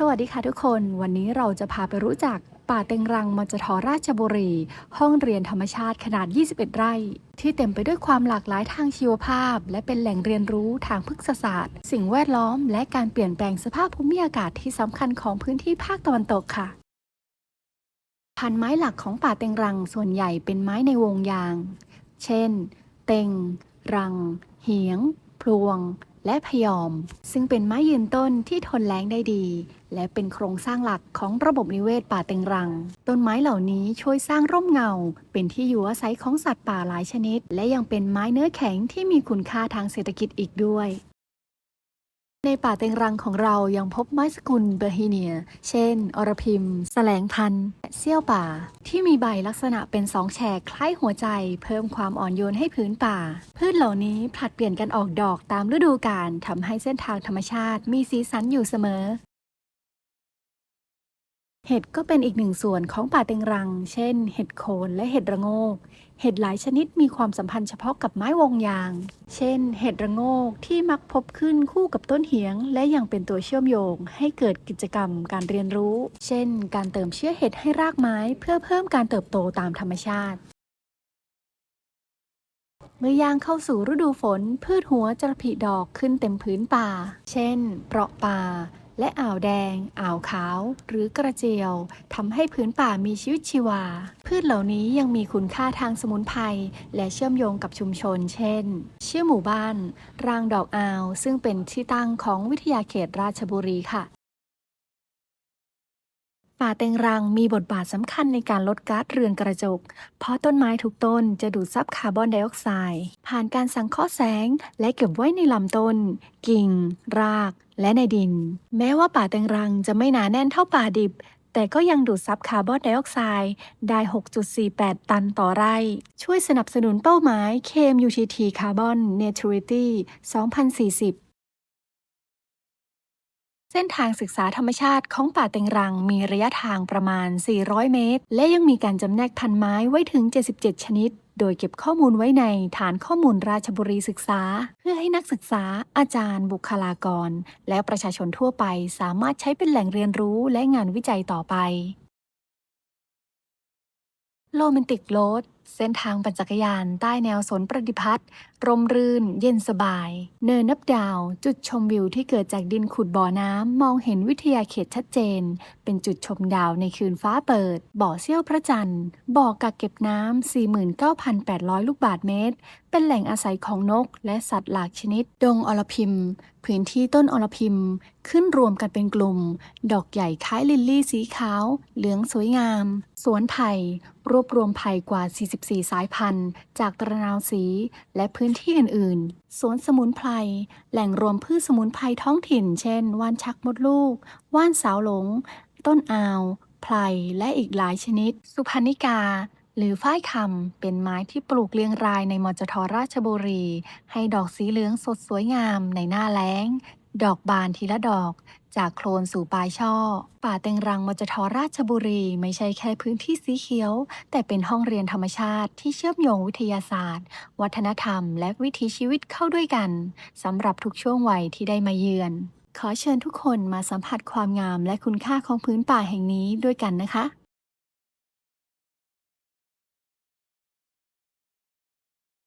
สวัสดีค่ะทุกคน วันนี้เราจะพาไปรู้จักป่าเต็งรังมจทราชบุรี ห้องเรียนธรรมชาติขนาด 21 ไร่ ที่เต็มไปด้วยความหลากหลายทางชีวภาพ และเป็นแหล่งเรียนรู้ทางพฤกษศาสตร์ สิ่งแวดล้อม และการเปลี่ยนแปลงสภาพภูมิอากาศที่สำคัญของพื้นที่ภาคตะวันตกค่ะ พันไม้หลักของป่าเต็งรังส่วนใหญ่เป็นไม้ในวงยาง เช่น เต็ง รัง เหียง พลวง และพยอม ซึ่งเป็นไม้ยืนต้นที่ทนแล้งได้ดี และเป็นโครงสร้างหลักของระบบนิเวศป่าเต็งรัง ต้นไม้เหล่านี้ช่วยสร้างร่มเงา เป็นที่อยู่อาศัยของสัตว์ป่าหลายชนิด และยังเป็นไม้เนื้อแข็งที่มีคุณค่าทางเศรษฐกิจอีกด้วย ในป่าเต็งรังของเรายังพบไม้สกุลเบอร์ฮีเนีย เช่น อรพิมแสลงพันธุ์และเซี่ยวป่า ที่มีใบลักษณะเป็นสองแฉกคล้ายหัวใจ เพิ่มความอ่อนโยนให้พื้นป่า พืชเหล่านี้ผลัดเปลี่ยนกันออกดอกตามฤดูกาลทำให้เส้นทางธรรมชาติมีสีสันอยู่เสมอ เห็ดก็เป็นอีกหนึ่งส่วนของป่าเต็งรัง เช่น เห็ดโคนและเห็ดระโงก เห็ดหลายชนิดมีความสัมพันธ์เฉพาะกับไม้วงยาง เช่น เห็ดระโงกที่มักพบขึ้นคู่กับต้นเหียง และยังเป็นตัวเชื่อมโยง ให้เกิดกิจกรรมการเรียนรู้ เช่น การเติมเชื้อเห็ดให้รากไม้ เพื่อเพิ่มการเติบโตตามธรรมชาติ เมื่อย่างเข้าสู่ฤดูฝน พืชหัวจะผลิดอกขึ้นเต็มพื้นป่า เช่น เปราะป่า และอ่าวแดง อ่าวขาว หรือกระเจียวทำให้พื้นป่ามีชีวิตชีวา พืชเหล่านี้ยังมีคุณค่าทางสมุนไพรและเชื่อมโยงกับชุมชน เช่น ชื่อหมู่บ้าน รางดอกอาว ซึ่งเป็นที่ตั้งของวิทยาเขตราชบุรีค่ะ ป่าเต็งรังมีบทบาทสำคัญในการลดก๊าซเรือนกระจก เพราะต้นไม้ทุกต้นจะดูดซับคาร์บอนไดออกไซด์ผ่านการสังเคราะห์แสง และเก็บไว้ในลำต้น กิ่ง ราก และในดิน แม้ว่าป่าเต็งรังจะไม่หนาแน่นเท่าป่าดิบ แต่ก็ยังดูดซับคาร์บอนไดออกไซด์ได้ 6.48 ตันต่อไร่ ช่วยสนับสนุนเป้าหมาย KMUTT Carbon Neutrality 2040 เส้นทางศึกษาธรรมชาติของป่าเต็งรังมีระยะทางประมาณ 400 เมตร และยังมีการจำแนกพันธุ์ไม้ไว้ถึง 77 ชนิด โดยเก็บข้อมูลไว้ในฐานข้อมูลราชบุรีศึกษา เพื่อให้นักศึกษา อาจารย์ บุคลากร และประชาชนทั่วไปสามารถใช้เป็นแหล่งเรียนรู้และงานวิจัยต่อไปโรแมนติกโรด เส้นทางปั่นจักรยานใต้แนวสนประดิพัฒน์ร่มรื่น เย็นสบาย เนินนับดาว จุดชมวิวที่เกิดจากดินขุดบ่อน้ำ มองเห็นวิทยาเขตชัดเจน เป็นจุดชมดาวในคืนฟ้าเปิด บ่อเสี้ยวพระจันทร์ บ่อกักเก็บน้ำ 49,800 ลูกบาศก์เมตร เป็นแหล่งอาศัยของนก และสัตว์หลากชนิด ดงอลพิมพื้นที่ต้นอลพิมขึ้นรวมกันเป็นกลุ่ม ดอกใหญ่คล้ายลิลลี่สีขาว เหลืองสวยงาม สวนไผ่รวบรวมไผ่กว่า 40 44สายพันธุ์ จากตระนาวสี และพื้นที่อื่น ๆ สวนสมุนไพร แหล่งรวมพืชสมุนไพรท้องถิ่น เช่น ว่านชักมดลูก ว่านสาวหลง ต้นอาว ไพร และอีกหลายชนิด สุพรรณิกาหรือฝ้ายคำเป็นไม้ที่ปลูกเรียงรายในมจทราชบุรี ให้ดอกสีเหลืองสดสวยงามในหน้าแล้ง ดอกบานทีละดอก จากโคลนสู่ปลายช่อ ป่าเต็งรังมจทราชบุรีไม่ใช่แค่พื้นที่สีเขียว แต่เป็นห้องเรียนธรรมชาติที่เชื่อมโยงวิทยาศาสตร์ วัฒนธรรม และวิถีชีวิตเข้าด้วยกันสำหรับทุกช่วงวัยที่ได้มาเยือน ขอเชิญทุกคนมาสัมผัสความงามและคุณค่าของพื้นป่าแห่งนี้ด้วยกันนะคะ